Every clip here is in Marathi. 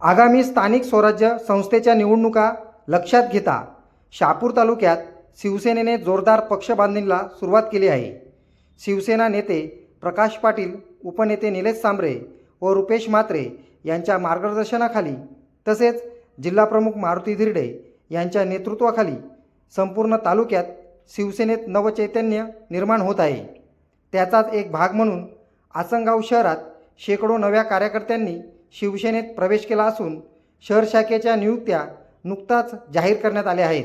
आगामी स्थानिक स्वराज्य संस्थेच्या निवडणुका लक्षात घेता शहापूर तालुक्यात शिवसेनेने जोरदार पक्षबांधणीला सुरुवात केली आहे. शिवसेना नेते प्रकाश पाटील उपनेते निलेश सांबरे व रुपेश म्हात्रे यांच्या मार्गदर्शनाखाली तसेच जिल्हाप्रमुख मारुती धिरडे यांच्या नेतृत्वाखाली संपूर्ण तालुक्यात शिवसेनेत नवचैतन्य निर्माण होत आहे. त्याचाच एक भाग म्हणून आसनगाव शहरात शेकडो नव्या कार्यकर्त्यांनी शिवसेनेत प्रवेश केला असून शहर शाखेच्या नियुक्त्या नुकताच जाहीर करण्यात आल्या आहेत.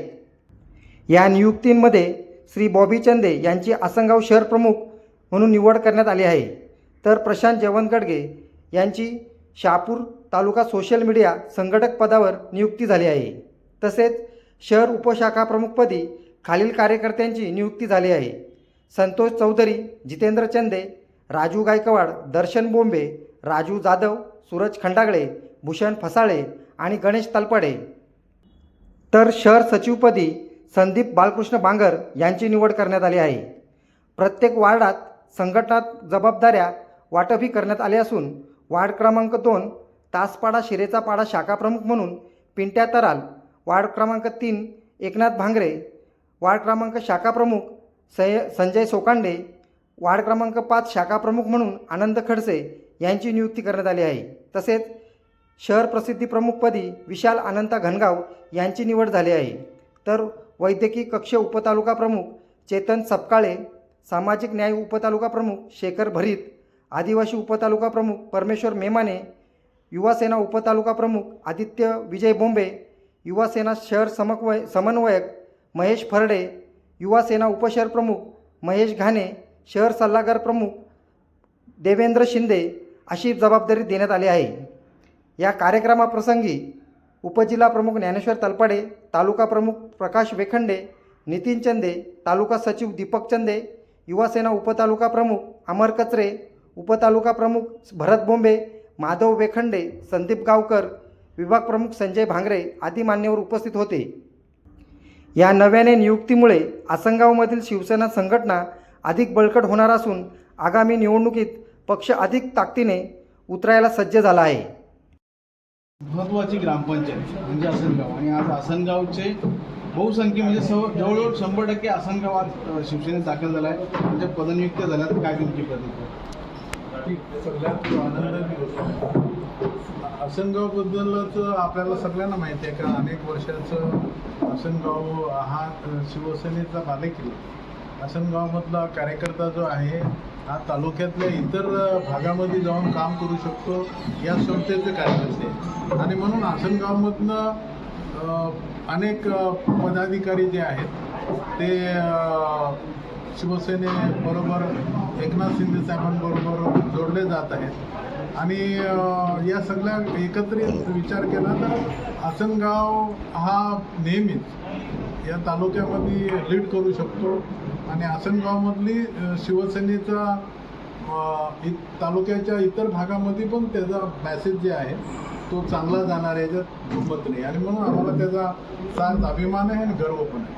या नियुक्तींमध्ये श्री बॉबी चंदे यांची आसनगाव शहर प्रमुख म्हणून निवड करण्यात आली आहे. तर प्रशांत जवनगडगे यांची शहापूर तालुका सोशल मीडिया संघटक पदावर नियुक्ती झाली आहे. तसेच शहर उपशाखा प्रमुखपदी खालील कार्यकर्त्यांची नियुक्ती झाली आहे. संतोष चौधरी जितेंद्र चंदे राजू गायकवाड दर्शन बोंबे राजू जाधव सूरज खंडागळे भूषण फसाळे आणि गणेश तलपडे. तर शहर सचिवपदी संदीप बालकृष्ण बांगर यांची निवड करण्यात आली आहे. प्रत्येक वार्डात संघटनात जबाबदाऱ्या वाटपही करण्यात आले असून वार्ड क्रमांक दोन तासपाडा शिरेचा पाडा शाखाप्रमुख म्हणून पिंट्या तराल वार्ड क्रमांक तीन एकनाथ भांगरे वार्ड क्रमांक शाखाप्रमुख सय संजय सोकांडे वार्ड क्रमांक पाच शाखाप्रमुख म्हणून आनंद खडसे यांची नियुक्ती करण्यात आली आहे. तसेच शहर प्रसिद्धी प्रमुखपदी विशाल अनंता घनगाव यांची निवड झाली आहे. तर वैद्यकीय कक्ष उपतालुका प्रमुख चेतन सपकाळे सामाजिक न्याय उपतालुका प्रमुख शेखर भरीत आदिवासी उपतालुका प्रमुख परमेश्वर मेमाने युवासेना उपतालुका प्रमुख आदित्य विजय बोंबे युवासेना शहर समकवय समन्वयक महेश फरडे युवासेना उपशहर प्रमुख महेश घाणे शहर सल्लागार प्रमुख देवेंद्र शिंदे अशी जबाबदारी देण्यात आली आहे. या कार्यक्रमाप्रसंगी उपजिल्हा प्रमुख ज्ञानेश्वर तलपाडे तालुका प्रमुख प्रकाश वेखंडे नितीन चंदे तालुका सचिव दीपक चंदे युवासेना उपतालुका प्रमुख अमर कचरे उपतालुका प्रमुख भरत बोंबे माधव वेखंडे संदीप गावकर विभाग प्रमुख संजय भांगरे आदी मान्यवर उपस्थित होते. या नव्याने नियुक्तीमुळे आसनगावमधील शिवसेना संघटना अधिक बळकट होणार असून आगामी निवडणुकीत पक्ष अधिक ताकदीने उतरायला सज्ज झाला आहे. महत्वाची ग्रामपंचायत म्हणजे आसनगाव. आणि आज आसनगावचे बहुसंख्य म्हणजे सव जवळजवळ शंभर टक्के आसनगावात शिवसेनेत दाखल झाला आहे. म्हणजे पदनियुक्त्या झाल्या तर काय तुमची प्रतिक्रिया? सगळ्यात गोष्ट आसनगावबद्दलच आपल्याला सगळ्यांना माहिती आहे का? अनेक वर्षाचं आसनगाव हा शिवसेनेचा बालेकिल्ला. आसनगावमधला कार्यकर्ता जो आहे हा तालुक्यातल्या इतर भागामध्ये जाऊन काम करू शकतो या संस्थेचे कार्यकर्ते. आणि म्हणून आसनगावमधनं अनेक पदाधिकारी जे आहेत ते शिवसेनेबरोबर एकनाथ शिंदे साहेबांबरोबर जोडले जात आहेत. आणि या सगळ्या एकत्रित विचार केला तर आसनगाव हा नेहमीच या तालुक्यामध्ये लीड करू शकतो. आणि आसनगावमधली शिवसेनेचा इ- तालुक्याच्या इतर भागामध्ये पण त्याचा मॅसेज जे आहे तो चांगला जाणार आहे याच्यात दुमत नाही. आणि म्हणून आम्हाला त्याचा सार्थ अभिमान आहे आणि गर्व पण आहे.